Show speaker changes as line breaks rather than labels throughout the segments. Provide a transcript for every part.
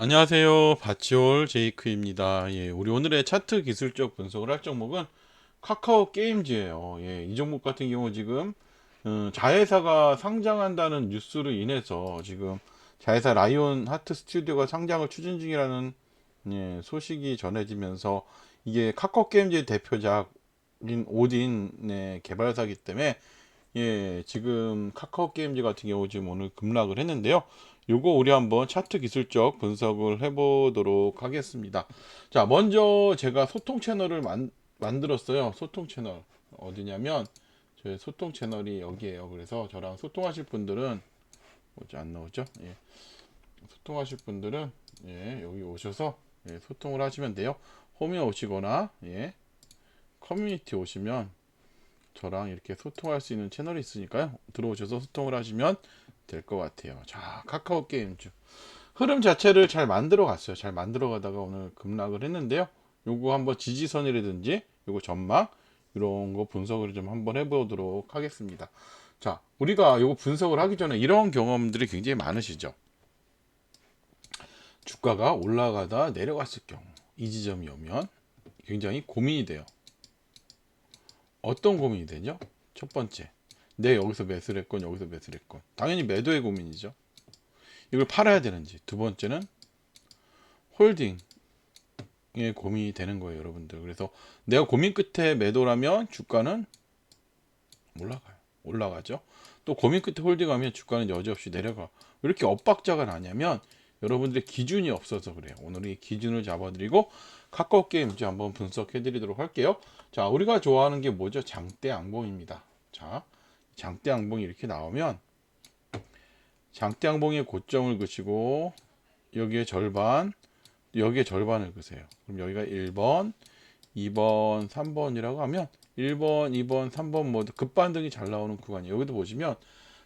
안녕하세요. 바치올 제이크입니다. 예, 우리 오늘의 차트 기술적 분석을 할 종목은 카카오 게임즈예요. 예, 이 종목 같은 경우 지금 음, 자회사가 상장한다는 뉴스로 인해서 지금 자회사 라이온 하트 스튜디오가 상장을 추진 중이라는 예, 소식이 전해지면서 이게 카카오 게임즈의 대표작인 오딘의 개발사이기 때문에 예, 지금 카카오 게임즈 같은 경우 지금 오늘 급락을 했는데요. 요거 우리 한번 차트 기술적 분석을 해보도록 하겠습니다. 자, 먼저 제가 소통 채널을 만, 만들었어요. 소통 채널. 어디냐면, 저희 소통 채널이 여기에요. 그래서 저랑 소통하실 분들은, 뭐지, 안 나오죠? 예. 소통하실 분들은, 예, 여기 오셔서, 예, 소통을 하시면 돼요. 홈에 오시거나, 예, 커뮤니티 오시면, 저랑 이렇게 소통할 수 있는 채널이 있으니까요. 들어오셔서 소통을 하시면 될 것 같아요. 자, 카카오 게임즈. 흐름 자체를 잘 만들어 갔어요. 잘 만들어 가다가 오늘 급락을 했는데요. 요거 한번 지지선이라든지 요거 전망 이런 거 분석을 좀 한번 해보도록 하겠습니다. 자, 우리가 요거 분석을 하기 전에 이런 경험들이 굉장히 많으시죠. 주가가 올라가다 내려갔을 경우 이 지점이 오면 굉장히 고민이 돼요. 어떤 고민이 되죠? 첫 번째, 내 여기서 매수를 했건 여기서 매수를 했건 당연히 매도의 고민이죠. 이걸 팔아야 되는지. 두 번째는 홀딩의 고민이 되는 거예요, 여러분들. 그래서 내가 고민 끝에 매도라면 주가는 올라가요. 올라가죠. 또 고민 끝에 홀딩하면 주가는 여지없이 내려가. 왜 이렇게 엇박자가 나냐면 여러분들의 기준이 없어서 그래요. 오늘 이 기준을 잡아드리고 카카오 게임즈 한번 분석해드리도록 할게요. 자, 우리가 좋아하는 게 뭐죠? 장대 양봉입니다. 자, 장대 양봉이 이렇게 나오면 장대 양봉의 고점을 그시고 여기에 절반, 여기에 절반을 그세요. 그럼 여기가 1번, 2번, 3번이라고 하면 1번, 2번, 3번 모두 급반등이 잘 나오는 구간이에요. 여기도 보시면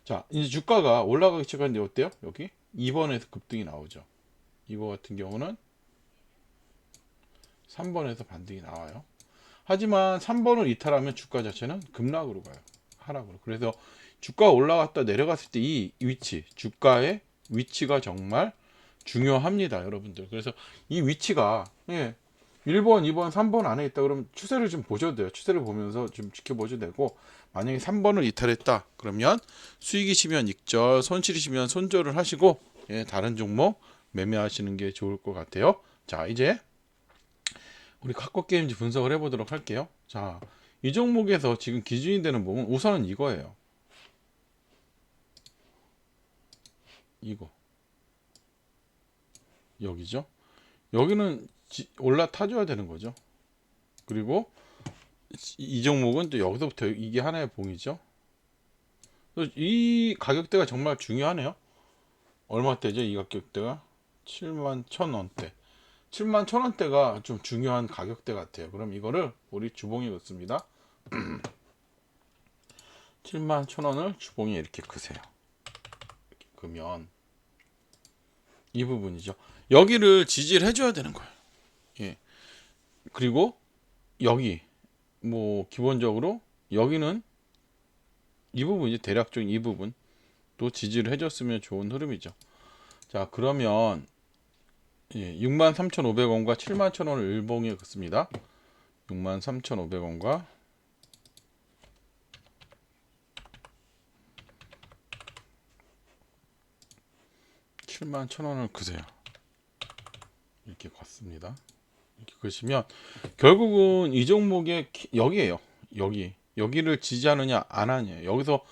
자, 이제 주가가 올라가기 시작하는데 어때요? 여기 2번에서 급등이 나오죠. 이거 같은 경우는 3번에서 반등이 나와요. 하지만 3번을 이탈하면 주가 자체는 급락으로 가요. 하락으로. 그래서 주가 올라갔다 내려갔을 때 이 위치, 주가의 위치가 정말 중요합니다, 여러분들. 그래서 이 위치가 예, 1번, 2번, 3번 안에 있다 그러면 추세를 좀 보셔도 돼요. 추세를 보면서 좀 지켜보셔도 되고 만약에 3번을 이탈했다 그러면 수익이시면 익절, 손실이시면 손절을 하시고 예, 다른 종목 매매하시는 게 좋을 것 같아요. 자, 이제 우리 카코 게임즈 분석을 해보도록 할게요. 자, 이 종목에서 지금 기준이 되는 부분 우선은 이거예요. 이거 여기죠. 여기는 지- 올라타줘야 되는 거죠. 그리고 이 종목은 또 여기서부터 이게 하나의 봉이죠. 이 가격대가 정말 중요하네요. 얼마대죠? 이 가격대가 7만 천 원대. 7만 천 원대가 좀 중요한 가격대 같아요. 그럼 이거를 우리 주봉에 넣습니다. 7만 천 원을 주봉에 이렇게 크세요. 이렇게 그면 이 부분이죠. 여기를 지지를 해줘야 되는 거예요. 예. 그리고 여기 뭐 기본적으로 여기는 이 부분이 대략적인 이 부분 또 지지를 해줬으면 좋은 흐름이죠. 자 그러면 예, 63,500원과 71,000원을 일봉에 긋습니다. 63,500원과 71,000원을 그세요. 이렇게 걷습니다. 이렇게 그시면 결국은 이 종목의 키- 여기에요. 여기 여기를 지지하느냐 안 하느냐 여기서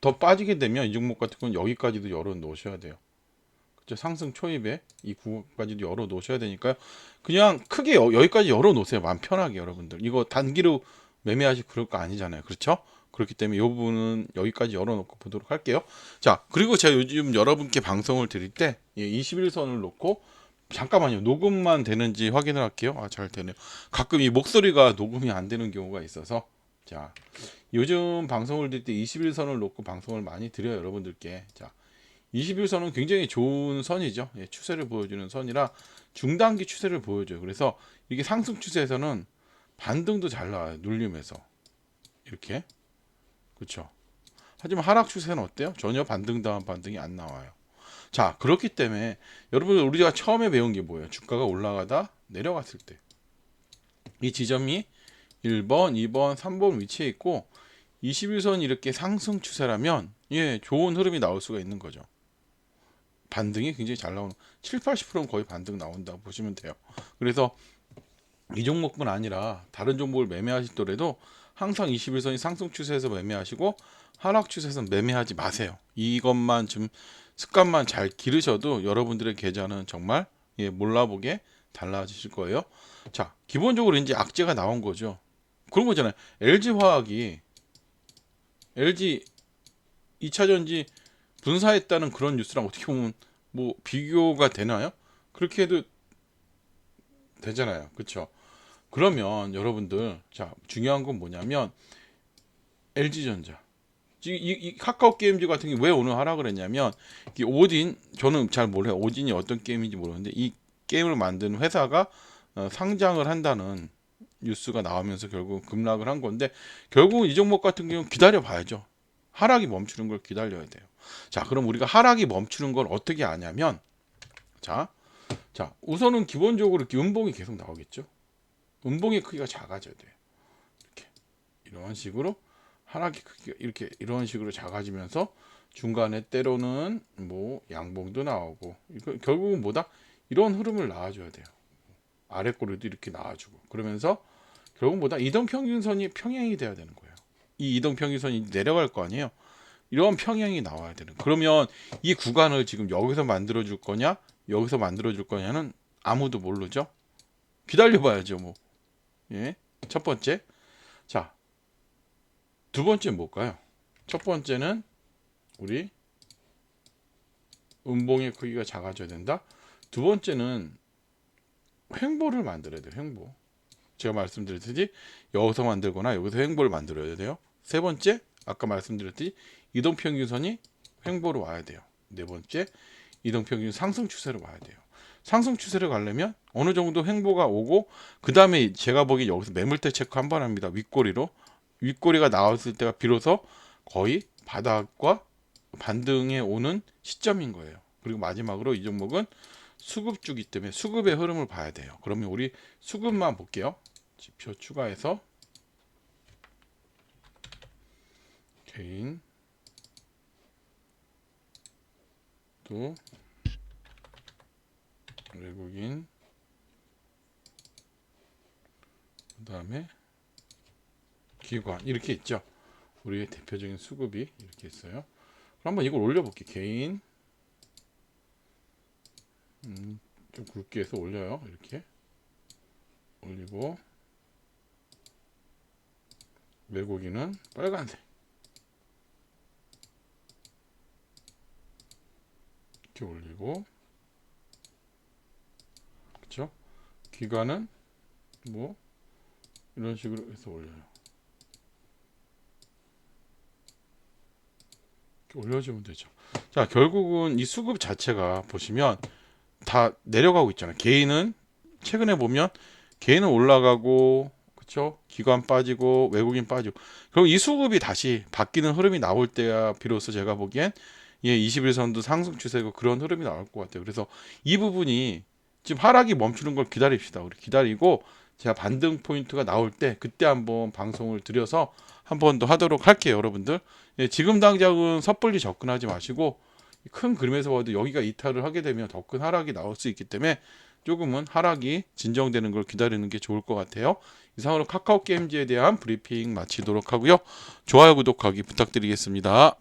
더 빠지게 되면 이 종목 같은 건 여기까지도 열어 놓으셔야 돼요. 그죠? 상승 초입에 이 구간까지도 열어 놓으셔야 되니까요. 그냥 크게 여, 여기까지 열어 놓으세요. 마음 편하게 여러분들. 이거 단기로 매매하시 그럴 거 아니잖아요. 그렇죠? 그렇기 때문에 이 부분은 여기까지 열어놓고 보도록 할게요. 자, 그리고 제가 요즘 여러분께 방송을 드릴 때 예, 21선을 놓고 잠깐만요. 녹음만 되는지 확인을 할게요. 아, 잘 되네요. 가끔 이 목소리가 녹음이 안 되는 경우가 있어서 자, 요즘 방송을 드릴 때 21선을 놓고 방송을 많이 드려요, 여러분들께. 자, 21선은 굉장히 좋은 선이죠. 예, 추세를 보여주는 선이라 중단기 추세를 보여줘요. 그래서 이게 상승 추세에서는 반등도 잘 나와요. 눌림에서. 이렇게. 그렇죠. 하지만 하락 추세는 어때요? 전혀 반등다운 반등이 안 나와요. 자, 그렇기 때문에 여러분 우리가 처음에 배운 게 뭐예요? 주가가 올라가다 내려갔을 때. 이 지점이 1번, 2번, 3번 위치에 있고 21선 이렇게 상승 추세라면 예, 좋은 흐름이 나올 수가 있는 거죠. 반등이 굉장히 잘 나오는 7, 80%는 거의 반등 나온다고 보시면 돼요. 그래서 이 종목뿐 아니라 다른 종목을 매매하시더라도 항상 21선이 상승 추세에서 매매하시고 하락 추세에서 매매하지 마세요. 이것만 좀 습관만 잘 기르셔도 여러분들의 계좌는 정말 예, 몰라보게 달라지실 거예요. 자, 기본적으로 이제 악재가 나온 거죠. 그런 거잖아요. LG 화학이 LG 2차 전지 분사했다는 그런 뉴스랑 어떻게 보면 뭐 비교가 되나요? 그렇게 해도 되잖아요. 그렇죠? 그러면 여러분들 자 중요한 건 뭐냐면 LG전자 이, 이 카카오 게임즈 같은 게 왜 오늘 하락을 했냐면 이 오딘 저는 잘 몰라요. 오딘이 어떤 게임인지 모르는데 이 게임을 만든 회사가 어, 상장을 한다는 뉴스가 나오면서 결국 급락을 한 건데 결국 이 종목 같은 경우는 기다려 봐야죠. 하락이 멈추는 걸 기다려야 돼요. 자, 그럼 우리가 하락이 멈추는 걸 어떻게 아냐면 자, 자 우선은 기본적으로 이렇게 음봉이 계속 나오겠죠. 음봉의 크기가 작아져야 돼요. 이렇게 이런 식으로 하락의 크기가 이렇게 이런 식으로 작아지면서 중간에 때로는 뭐 양봉도 나오고 이거 결국은 뭐다 이런 흐름을 나와줘야 돼요. 아래 꼬리도 이렇게 나와주고 그러면서 결국 뭐다 이동 평균선이 평행이 돼야 되는 거예요. 이 이동 평균선이 내려갈 거 아니에요. 이런 평행이 나와야 되는. 그러면 이 구간을 지금 여기서 만들어 줄 거냐, 여기서 만들어 줄 거냐는 아무도 모르죠. 기다려 봐야죠, 뭐. 예. 첫 번째. 자. 두 번째 뭘까요? 첫 번째는 우리 음봉의 크기가 작아져야 된다. 두 번째는 횡보를 만들어야 돼요. 횡보. 제가 말씀드렸듯이 여기서 만들거나 여기서 횡보를 만들어야 돼요. 세 번째 아까 말씀드렸듯이 이동평균선이 횡보로 와야 돼요. 네 번째 이동평균 상승 추세로 와야 돼요. 상승 추세를 가려면 어느 정도 횡보가 오고 그 다음에 제가 보기 여기서 매물대 체크 한 번 합니다. 윗꼬리로 윗꼬리가 나왔을 때가 비로소 거의 바닥과 반등에 오는 시점인 거예요. 그리고 마지막으로 이 종목은 수급주기 때문에 수급의 흐름을 봐야 돼요. 그러면 우리 수급만 볼게요. 지표 추가해서 개인 또 외국인 그 다음에 기관 이렇게 있죠. 우리의 대표적인 수급이 이렇게 있어요. 그럼 한번 이걸 올려볼게. 개인 음, 좀 굵게 해서 올려요. 이렇게 올리고 외국인은 빨간색 이렇게 올리고 그쵸? 기관은 뭐 이런 식으로 해서 올려요. 올려주면 되죠. 자 결국은 이 수급 자체가 보시면 다 내려가고 있잖아요. 개인은 최근에 보면 개인은 올라가고 그렇죠? 기관 빠지고 외국인 빠지고 그럼 이 수급이 다시 바뀌는 흐름이 나올 때야 비로소 제가 보기엔 예, 21선도 상승 추세고 그런 흐름이 나올 것 같아요. 그래서 이 부분이 지금 하락이 멈추는 걸 기다립시다. 우리 기다리고 제가 반등 포인트가 나올 때 그때 한번 방송을 드려서 한 번 더 하도록 할게요, 여러분들. 예, 지금 당장은 섣불리 접근하지 마시고 큰 그림에서 봐도 여기가 이탈을 하게 되면 더 큰 하락이 나올 수 있기 때문에 조금은 하락이 진정되는 걸 기다리는 게 좋을 것 같아요. 이상으로 카카오 게임즈에 대한 브리핑 마치도록 하고요. 좋아요, 구독하기 부탁드리겠습니다.